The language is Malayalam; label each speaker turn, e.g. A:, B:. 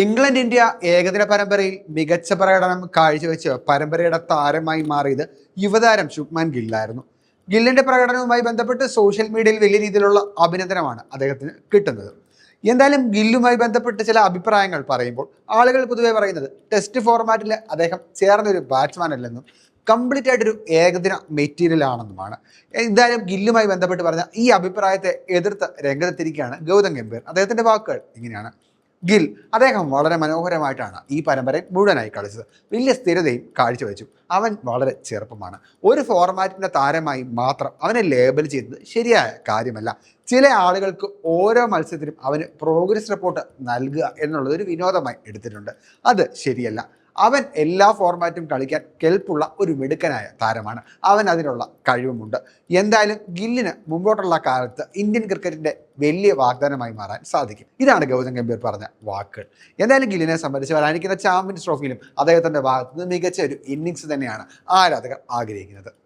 A: ഇംഗ്ലണ്ട് ഇന്ത്യ ഏകദിന പരമ്പരയിൽ മികച്ച പ്രകടനം കാഴ്ചവെച്ച് പരമ്പരയുടെ താരമായി മാറിയത് യുവതാരം ശുഭ്മാൻ ഗില്ലായിരുന്നു. ഗില്ലിന്റെ പ്രകടനവുമായി ബന്ധപ്പെട്ട് സോഷ്യൽ മീഡിയയിൽ വലിയ രീതിയിലുള്ള അഭിനന്ദനമാണ് അദ്ദേഹത്തിന് കിട്ടുന്നത്. എന്തായാലും ഗില്ലുമായി ബന്ധപ്പെട്ട് ചില അഭിപ്രായങ്ങൾ പറയുമ്പോൾ ആളുകൾ പൊതുവെ പറയുന്നത് ടെസ്റ്റ് ഫോർമാറ്റിൽ അദ്ദേഹം ചേർന്നൊരു ബാറ്റ്സ്മാൻ അല്ലെന്നും കംപ്ലീറ്റ് ആയിട്ടൊരു ഏകദിന മെറ്റീരിയൽ ആണെന്നുമാണ്. എന്തായാലും ഗില്ലുമായി ബന്ധപ്പെട്ട് പറഞ്ഞ ഈ അഭിപ്രായത്തെ എതിർത്ത് രംഗത്തെത്തിരിക്കുകയാണ് ഗൗതം ഗംഭീർ. അദ്ദേഹത്തിന്റെ വാക്കുകൾ ഇങ്ങനെയാണ്. ഗിൽ അദ്ദേഹം വളരെ മനോഹരമായിട്ടാണ് ഈ പരമ്പരയിൽ മുഴുവനായി കളിച്ചത്. വലിയ സ്ഥിരതയും കാഴ്ചവെച്ചു. അവൻ വളരെ ചെറുപ്പമാണ്. ഒരു ഫോർമാറ്റിന്റെ താരമായി മാത്രം അവനെ ലേബൽ ചെയ്തത് ശരിയായ കാര്യമല്ല. ചില ആളുകൾക്ക് ഓരോ മത്സരത്തിലും അവന് പ്രോഗ്രസ് റിപ്പോർട്ട് നൽകുക എന്നുള്ളത് ഒരു വിനോദമായി എടുത്തിട്ടുണ്ട്. അത് ശരിയല്ല. അവൻ എല്ലാ ഫോർമാറ്റും കളിക്കാൻ കെൽപ്പുള്ള ഒരു മിടുക്കനായ താരമാണ്. അവൻ അതിനുള്ള കഴിവുമുണ്ട്. എന്തായാലും ഗില്ലിന് മുമ്പോട്ടുള്ള കാലത്ത് ഇന്ത്യൻ ക്രിക്കറ്റിന്റെ വലിയ വാഗ്ദാനമായി മാറാൻ സാധിക്കും. ഇതാണ് ഗൗതം ഗംഭീർ പറഞ്ഞ വാക്കുകൾ. എന്തായാലും ഗില്ലിനെ സംബന്ധിച്ച് വരാനിരിക്കുന്ന ചാമ്പ്യൻസ് ട്രോഫിയിലും അദ്ദേഹത്തിന്റെ ഭാഗത്ത് നിന്ന് മികച്ച ഒരു ഇന്നിങ്സ് തന്നെയാണ് ആരാധകർ ആഗ്രഹിക്കുന്നത്.